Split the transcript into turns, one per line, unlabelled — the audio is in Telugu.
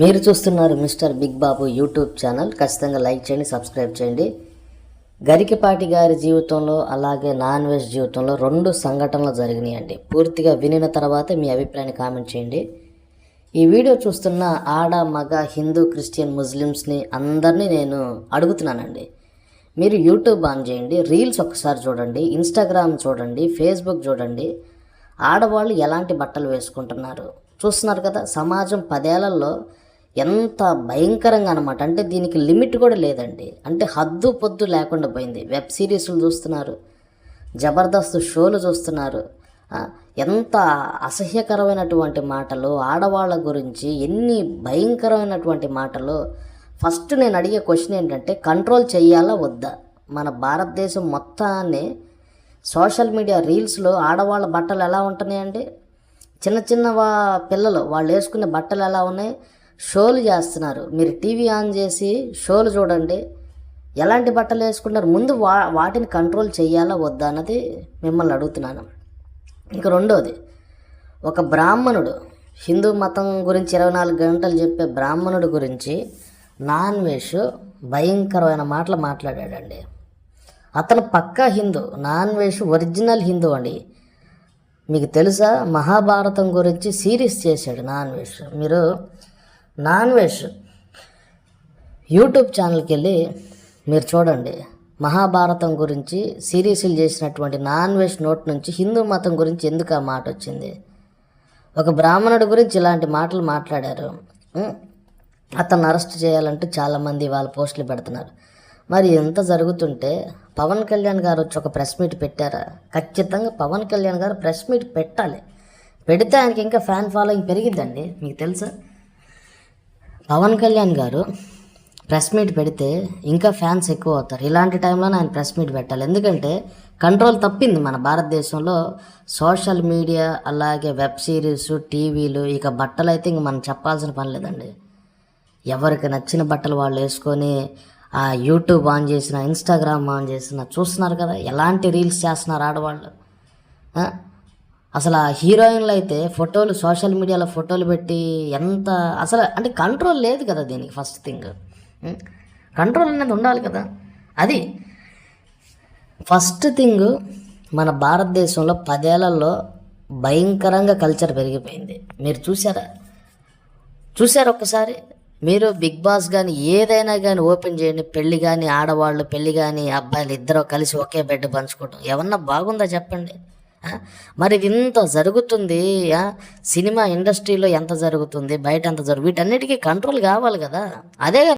మీరు చూస్తున్నారు Mr big Babu YouTube channel. ఖచ్చితంగా లైక్ చేయండి సబ్స్క్రైబ్ చేయండి. గరికపాటి గారి జీవితంలో అలాగే నాన్ వెజ్ జీవితంలో రెండు సంఘటనలు జరిగినాయండి. పూర్తిగా వినిన తర్వాత మీ అభిప్రాయాన్ని కామెంట్ చేయండి. ఈ వీడియో చూస్తున్న ఆడ మగ హిందూ క్రిస్టియన్ ముస్లిమ్స్ని అందరినీ నేను అడుగుతున్నానండి. మీరు యూట్యూబ్ ఆన్ చేయండి రీల్స్ ఒకసారి చూడండి ఇన్స్టాగ్రామ్ చూడండి ఫేస్బుక్ చూడండి. ఆడవాళ్ళు ఎలాంటి బట్టలు వేసుకుంటున్నారు? చూస్తున్నారు కదా సమాజం పదేళ్ళలో ఎంత భయంకరంగా అనమాట అంటే దీనికి లిమిట్ కూడా లేదండి. అంటే హద్దు పొద్దు లేకుండా పోయింది. వెబ్ సిరీస్లు చూస్తున్నారు. జబర్దస్త్ షోలు చూస్తున్నారు. ఎంత అసహ్యకరమైనటువంటి మాటలు ఆడవాళ్ళ గురించి ఎన్ని భయంకరమైనటువంటి మాటలు. ఫస్ట్ నేను అడిగే క్వశ్చన్ ఏంటంటే కంట్రోల్ చేయాలా వద్దా? మన భారతదేశం మొత్తాన్ని సోషల్ మీడియా రీల్స్లో ఆడవాళ్ళ బట్టలు ఎలా ఉంటున్నాయండి? చిన్న చిన్న వా పిల్లలు వాళ్ళు వేసుకునే బట్టలు ఎలా ఉన్నాయి? షోలు చేస్తున్నారు. మీరు టీవీ ఆన్ చేసి షోలు చూడండి. ఎలాంటి బట్టలు వేసుకుంటారు? ముందు వా వాటిని కంట్రోల్ చేయాలా వద్దా అన్నది మిమ్మల్ని అడుగుతున్నాను. ఇక రెండోది ఒక బ్రాహ్మణుడు హిందూ మతం గురించి ఇరవై నాలుగు గంటలు చెప్పే బ్రాహ్మణుడు గురించి నాన్ వెజ్ భయంకరమైన మాటలు మాట్లాడాడండి. అతను పక్కా Hindu non veg original Hindu అండి. మీకు తెలుసా మహాభారతం గురించి సిరీస్ చేశాడు నాన్ వెజ్. మీరు నాన్ వెజ్ యూట్యూబ్ ఛానల్కి వెళ్ళి మీరు చూడండి. మహాభారతం గురించి సిరీస్లు చేసినటువంటి నాన్ వెజ్ నోట్ నుంచి హిందూ మతం గురించి ఎందుకు ఆ మాట వచ్చింది? ఒక బ్రాహ్మణుడి గురించి ఇలాంటి మాటలు మాట్లాడారు. అతను అరెస్ట్ చేయాలంటూ చాలామంది వాళ్ళ పోస్టులు పెడుతున్నారు. మరి ఎంత జరుగుతుంటే పవన్ కళ్యాణ్ గారు వచ్చి ఒక ప్రెస్ మీట్ పెట్టారా? ఖచ్చితంగా పవన్ కళ్యాణ్ గారు ప్రెస్ మీట్ పెట్టాలి. పెడితే ఆయనకి ఇంకా ఫ్యాన్ ఫాలోయింగ్ పెరిగిద్దండి. మీకు తెలుసా? పవన్ కళ్యాణ్ గారు ప్రెస్ మీట్ పెడితే ఇంకా ఫ్యాన్స్ ఎక్కువ అవుతారు. ఇలాంటి టైంలో ఆయన ప్రెస్ మీట్ పెట్టాలి. ఎందుకంటే కంట్రోల్ తప్పింది మన భారతదేశంలో. సోషల్ మీడియా అలాగే వెబ్ సిరీస్ టీవీలు ఇక బట్టలు అయితే ఇంక మనం చెప్పాల్సిన పని లేదండి. ఎవరికి నచ్చిన బట్టలు వాళ్ళు వేసుకొని ఆ యూట్యూబ్ ఆన్ చేసిన ఇన్స్టాగ్రామ్ ఆన్ చేసిన చూస్తున్నారు కదా? ఎలాంటి రీల్స్ చేస్తున్నారు ఆడవాళ్ళు? అసలు ఆ హీరోయిన్లు అయితే ఫోటోలు సోషల్ మీడియాలో ఫోటోలు పెట్టి ఎంత అసలు అంటే కంట్రోల్ లేదు కదా దీనికి ఫస్ట్ థింగ్. కంట్రోల్ అనేది ఉండాలి కదా. అది ఫస్ట్ థింగ్ మన భారతదేశంలో పదేళ్ళలో భయంకరంగా కల్చర్ పెరిగిపోయింది. మీరు చూసారా చూసారు ఒక్కసారి? మీరు బిగ్ బాస్ కానీ ఏదైనా కానీ ఓపెన్ చేయండి. పెళ్ళి కానీ ఆడవాళ్ళు పెళ్ళి కానీ అబ్బాయిలు ఇద్దరు కలిసి ఒకే బెడ్ పంచుకోవడం ఏమన్నా బాగుందా చెప్పండి? మరి ఇంత జరుగుతుంది ఆ? సినిమా ఇండస్ట్రీలో ఎంత జరుగుతుంది బయట ఎంత జరుగు వీటన్నిటికీ కంట్రోల్ కావాలి కదా అదే